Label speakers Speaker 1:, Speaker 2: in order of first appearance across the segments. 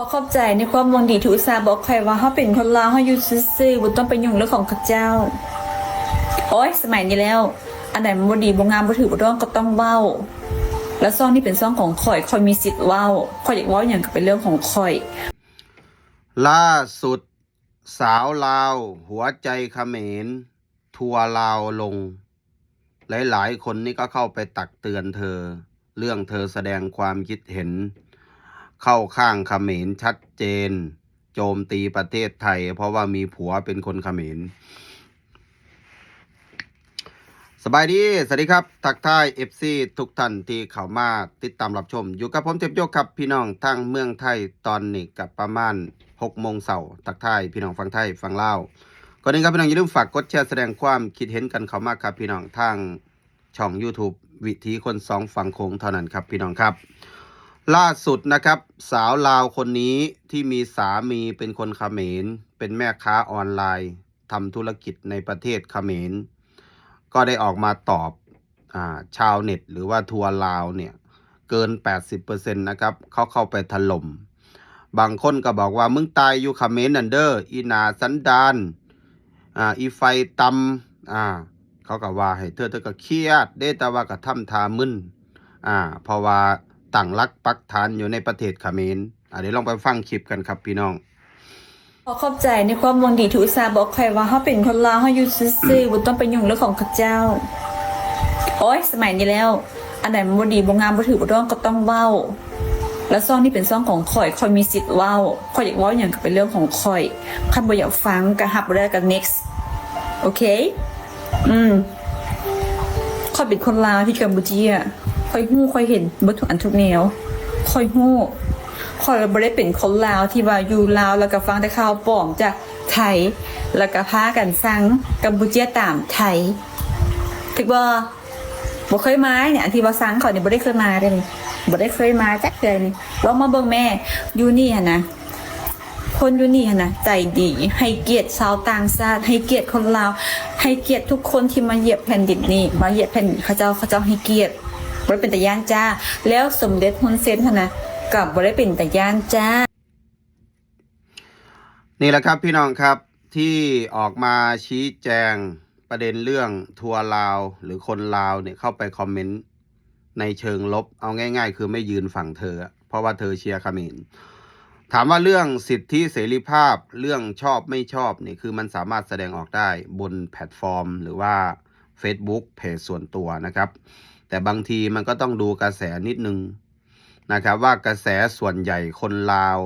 Speaker 1: ขอขอบใจในความหวังดีที่อุตส่าบอกใครว่าเขาเป็นคนลาวเขาอยู่ซื่อๆบ่ต้องไปยุ่งเรื่องของข้าเจ้า โอ้ยสมัยนี้แล้ว อันไหนมันบดีบ่งามบ่ถือบ่ต้องก็ต้องเว้า แล้วซ่องนี่เป็นซ่องของข่อยข่อยมีสิทธิ์เว้าข่อยอยากเว้าอย่างก็เป็นเรื่องของข่อย
Speaker 2: ล่าสุด สาวลาว หัวใจเขมร ทัวลาวลง หลายๆ คนนี่ก็เข้าไปตักเตือนเธอ เรื่องเธอแสดงความคิดเห็น เข้าข้างเขมรชัดเจน โจมตีประเทศไทย เพราะว่ามีผัวเป็นคนเขมรสบายดี สวัสดีครับ ทักทาย FC ทุกท่านที่เข้ามาติดตามรับชม อยู่กับผมเจ็บโยกครับพี่น้องทั้งเมืองไทยตอนนี้กับประมาณ6โมงเสาร์ทักทายพี่น้องฟังไทยฟังเล่าก่อนอื่นครับพี่น้องอย่าลืมฝากกดแชร์แสดงความคิดเห็นกันเข้ามาครับพี่น้องทางช่อง YouTube วิธีคนสองฝั่งโค้งเท่านั้นครับพี่น้องครับ ล่าสุดนะครับ สาวลาวคนนี้ที่มีสามีเป็นคนเขมร เป็นแม่ค้าออนไลน์ทำธุรกิจในประเทศเขมร ก็ได้ออกมาตอบอาชาวเน็ต หรือว่าทัวร์ลาวเนี่ย เกิน 80%นะครับเขาเข้าไปถล่มบางคนก็บอกว่ามึงตายอยู่เขมรนันเดอร์อีนาสันดานอ่าอีไฟตำอ่าเขาก็ว่าให้เธอเธอก็เครียด เด้แต่ว่าก็ทำทามึนอ่าเพราะว่า ตั้งรักปักฐานอยู่ในประเทศเขมรอ่าเดี๋ยวลองไปฟังคลิปกันครับพี่น้อง
Speaker 1: ขอขอบใจในความหวังดีที่อุตส่าบอกใครว่าเขาเป็นคนลาวเขาอยู่ซื่อๆบ่ต้องไปยุ่งเรื่องของข้าเจ้า โอ้ยสมัยนี้แล้ว อันไหนมันบ่ดีบ่งามบ่ถือบ่ต้องก็ต้องเว้า แล้วซ่องนี่เป็นซ่องของข่อยข่อยมีสิทธิ์เว้าข่อยอยากเว้าอย่างก็เป็นเรื่องของข่อยคันบ่อยากฟังก็หับบ่ได้ก็ next โอเค อืมข่อยเป็นคนลาวที่กัมพูชีอะ ข่อยฮู้ข่อยเห็นเบ่ทุกอันทุกแนวข่อยฮู้ข่อยบ่ไดเป็นคนลาวที่ว่าอยู่ลาวแล้วก็ฟังแต่ข่าวปลอมจากไทยแล้วก็พากันฟังกัมพูเชียตามไทยถึกบ่บ่เคยมาเนี่ยอันที่ว่าฟังเขานี่บ่ได้เคยมาเลยบ่ได้เคยมาจักเทื่อนี่ลองมาเบิ่งแม่อยู่นี่หั่นนะคนอยู่นี่นะใจดี ให้เกียรติชาวต่างชาติให้เกียรติคนลาวให้เกียรติทุกคนที่มาเหยียบแผ่นดินนี้มาเหยียบแผ่นดินเขาเจ้าเขาเจ้าให้เกียรติ บ่ได้เป็นแต่ย่านจ้า แล้วสมเด็จฮุนเซนหั่นนะกับบ่ได้เป็นแต่ย่านจ้า
Speaker 2: นี่แหละครับพี่น้องครับที่ออกมาชี้แจงประเด็นเรื่องทัวร์ลาวหรือคนลาวเนี่ยเข้าไปคอมเมนต์ในเชิงลบ เอาง่าย ๆ คือไม่ยืนฝั่งเธอ เพราะว่าเธอเชียร์ขมรถามว่าเรื่องสิทธิเสรีภาพเรื่องชอบไม่ชอบนี่คือมันสามารถแสดงออกได้บนแพลตฟอร์ม หรือว่า Facebook เพจส่วนตัวนะครับ แต่บางทีมันก็ต้องดูกระแสนิดนึงนะครับ ว่ากระแสส่วนใหญ่คนลาว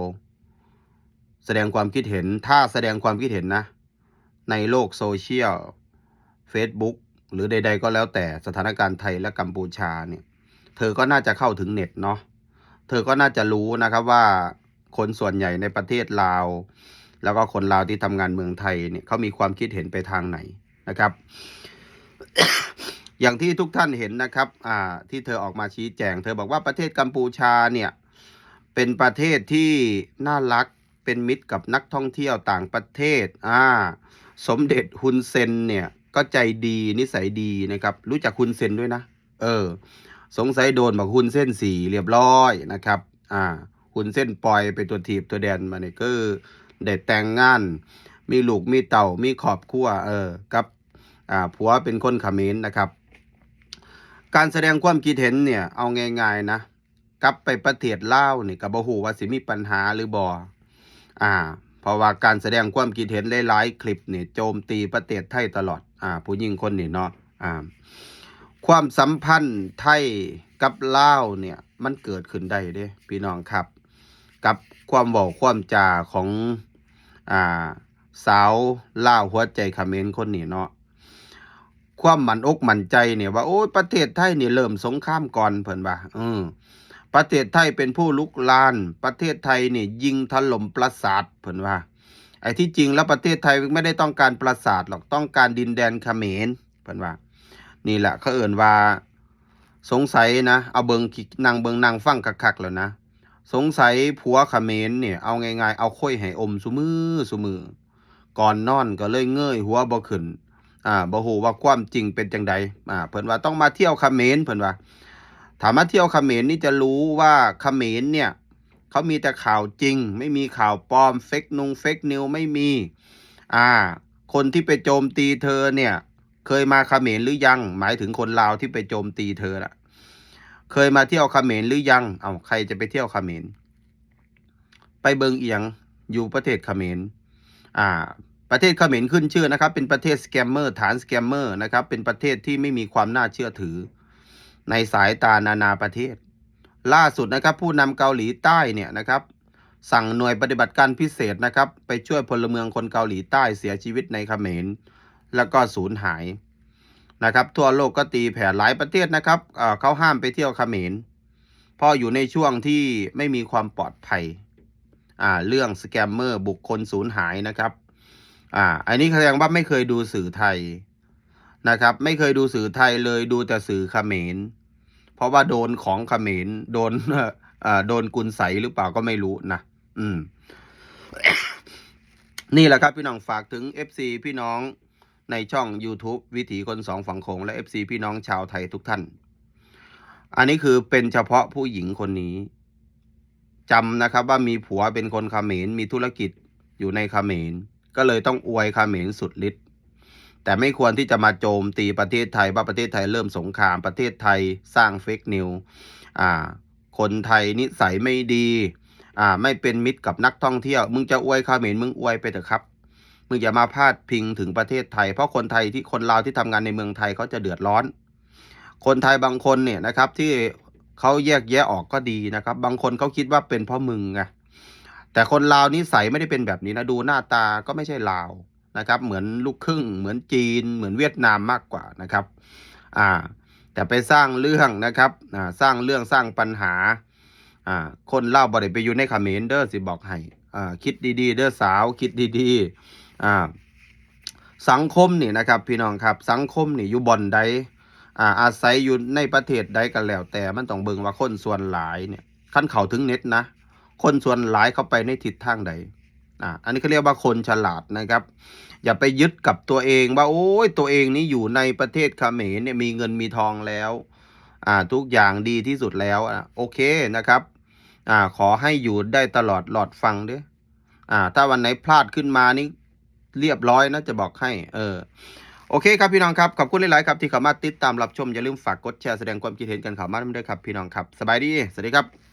Speaker 2: แสดงความคิดเห็นถ้าแสดงความคิดเห็นนะ ในโลกโซเชียล Facebook หรือใด ๆ ก็แล้วแต่สถานการณ์ไทยและกัมพูชาเนี่ยเธอก็น่าจะเข้าถึงเน็ตเนาะเธอก็น่าจะรู้นะครับว่าคนส่วนใหญ่ในประเทศลาว แล้วก็คนลาวที่ทำงานเมืองไทยเนี่ยเขามีความคิดเห็นไปทางไหนนะครับ อย่างที่ทุกท่านเห็นนะครับอ่าที่เธอออกมาชี้แจง เธอบอกว่าประเทศกัมพูชาเนี่ยเป็นประเทศที่น่ารักเป็นมิตรกับนักท่องเที่ยวต่างประเทศอ่าสมเด็จฮุนเซนเนี่ยก็ใจดีนิสัยดีนะครับ รู้จักฮุนเซนด้วยนะ เออ สงสัยโดนบอกฮุนเส้นสีเรียบร้อยนะครับ อ่าฮุนเส้นปล่อยไปตัวทีบตัวแดนมาเนี่ยก็คือได้แต่งงาน มีลูกมีเต่ามีครอบครัวเออกับอ่าผัวเป็นคนเขมรนะครับ การแสดงความคิดเห็นเนี่ย เอาง่ายๆนะกลับไปประเทศลาวนี่ก็บ่ฮู้ว่าสิมีปัญหาหรือบ่อ่า เพราะว่าการแสดงความคิดเห็นหลายๆคลิปนี่โจมตีประเทศไทยตลอด อ่า ผู้หญิงคนนี้เนาะอ่า ความสัมพันธ์ไทยกับลาวเนี่ย มันเกิดขึ้นได้เด้พี่น้องครับ กับความเว้าความจาของ อ่า สาวลาวหัวใจเขมรคนนี้เนาะ ความมั่นอกมั่นใจเนี่ยว่าโอ้ยประเทศไทยนี่เริ่มสงครามก่อนเพิ่นว่าอืมประเทศไทยเป็นผู้ลุกลาน ประเทศไทยนี่ยิงถล่มปราสาทเพิ่นว่า ไอ้ที่จริงแล้วประเทศไทยไม่ได้ต้องการปราสาทหรอกต้องการดินแดนเขมรเพิ่นว่า นี่แหละเขาเอ่นว่า สงสัยนะ เอาเบิงคินางเบิงนางฟังคักๆแล้วนะสงสัยผัวเขมรเนี่ยเอาง่ายๆเอาค่อยให้อมซุมือซุมือก่อนนอนก็เลยเงยหัวบ่ขึ้น อ่าบ่ฮู้ว่าความจริงเป็นจังใดอ่าเพิ่นว่าต้องมาเที่ยวเขมรเพิ่นว่าถามมาเที่ยวเขมรนี่จะรู้ว่าเขมรเนี่ยเขามีแต่ข่าวจริง ไม่มีข่าวปลอมเฟกนุงเฟกนิวไม่มี อ่า คนที่ไปโจมตีเธอเนี่ย เคยมาเขมรหรือยัง หมายถึงคนลาวที่ไปโจมตีเธอน่ะเคยมาเที่ยวเขมรหรือยัง เอาใครจะไปเที่ยวเขมรไปเบิงเอียงอยู่ประเทศเขมรอ่า ประเทศเขมรขึ้นชื่อนะครับ เป็นประเทศสแกมเมอร์ฐานสแกมเมอร์นะครับ เป็นประเทศที่ไม่มีความน่าเชื่อถือ ในสายตานานาประเทศ ล่าสุดนะครับ ผู้นำเกาหลีใต้เนี่ยนะครับ สั่งหน่วยปฏิบัติการพิเศษนะครับ ไปช่วยพลเมืองคนเกาหลีใต้เสียชีวิตในเขมรแล้วก็สูญหายนะครับ ทั่วโลกก็ตีแผ่หลายประเทศนะครับเเขาห้ามไปเที่ยวเขมรเพราะอยู่ในช่วงที่ไม่มีความปลอดภัยเรื่องสแกมเมอร์บุคคลสูญหายนะครับ อ่า อันนี้แสดงว่าไม่เคยดูสื่อไทยนะครับ ไม่เคยดูสื่อไทยเลยดูแต่สื่อเขมร เพราะว่าโดนของเขมรโดนอ่อโดนกุนใสหรือเปล่าก็ไม่รู้นะอืม นี่แหละครับพี่น้องฝากถึง FC พี่น้องในช่อง YouTube วิถีคนสองฝั่งโขงและ FC พี่น้องชาวไทยทุกท่าน อันนี้คือเป็นเฉพาะผู้หญิงคนนี้จำนะครับว่ามีผัวเป็นคนเขมรมีธุรกิจอยู่ในเขมร ก็เลยต้องอวยเขมรสุดฤทธิ์แต่ไม่ควรที่จะมาโจมตีประเทศไทยว่าประเทศไทยเริ่มสงครามประเทศไทยสร้างเฟกนิวอ่า คนไทยนิสัยไม่ดี อ่า ไม่เป็นมิตรกับนักท่องเที่ยว มึงจะอวยเขมรมึงอวยไปเถอะครับ มึงอย่ามาพาดพิงถึงประเทศไทย เพราะคนไทยที่คนลาวที่ทำงานในเมืองไทยเขาจะเดือดร้อน คนไทยบางคนเนี่ยนะครับที่เขาแยกแยะออกก็ดีนะครับ บางคนเขาคิดว่าเป็นเพราะมึงไง แต่คนลาวนิสัยไม่ได้เป็นแบบนี้นะดูหน้าตาก็ไม่ใช่ลาวนะครับ เหมือนลูกครึ่ง เหมือนจีน เหมือนเวียดนามมากกว่านะครับอ่าแต่ไปสร้างเรื่องนะครับอ่าสร้างเรื่องสร้างปัญหาอ่าคนเล่าบ่ได้ไปอยู่ในเขมรเด้อสิบอกให้อ่าคิดดีๆ เด้อสาวคิดดีๆอ่าสังคมนี่นะครับ พี่น้องครับสังคมนี่อยู่บ่อนใดอ่าอาศัยอยู่ในประเทศใดกันแล้ว แต่มันต้องเบิ่งว่าคนส่วนหลายเนี่ยขั้นเข้าถึงเน็ตนะ คนส่วนหลายเข้าไปในทิศทางใดอ่าอันนี้เขาเรียกว่าคนฉลาดนะครับ อย่าไปยึดกับตัวเองว่าโอ้ยตัวเองนี่อยู่ในประเทศเขมรเนี่ยมีเงินมีทองแล้วอ่าทุกอย่างดีที่สุดแล้วอะโอเคนะครับอ่าขอให้อยู่ได้ตลอดหลอดฟังด้วยอ่าถ้าวันไหนพลาดขึ้นมานี่เรียบร้อยนะจะบอกให้เออโอเคครับพี่น้องครับขอบคุณหลาย ๆ ครับที่เข้ามาติดตามรับชมอย่าลืมฝากกดแชร์แสดงความคิดเห็นกันเข้ามาด้วยครับพี่น้องครับ สบายดี สวัสดีครับ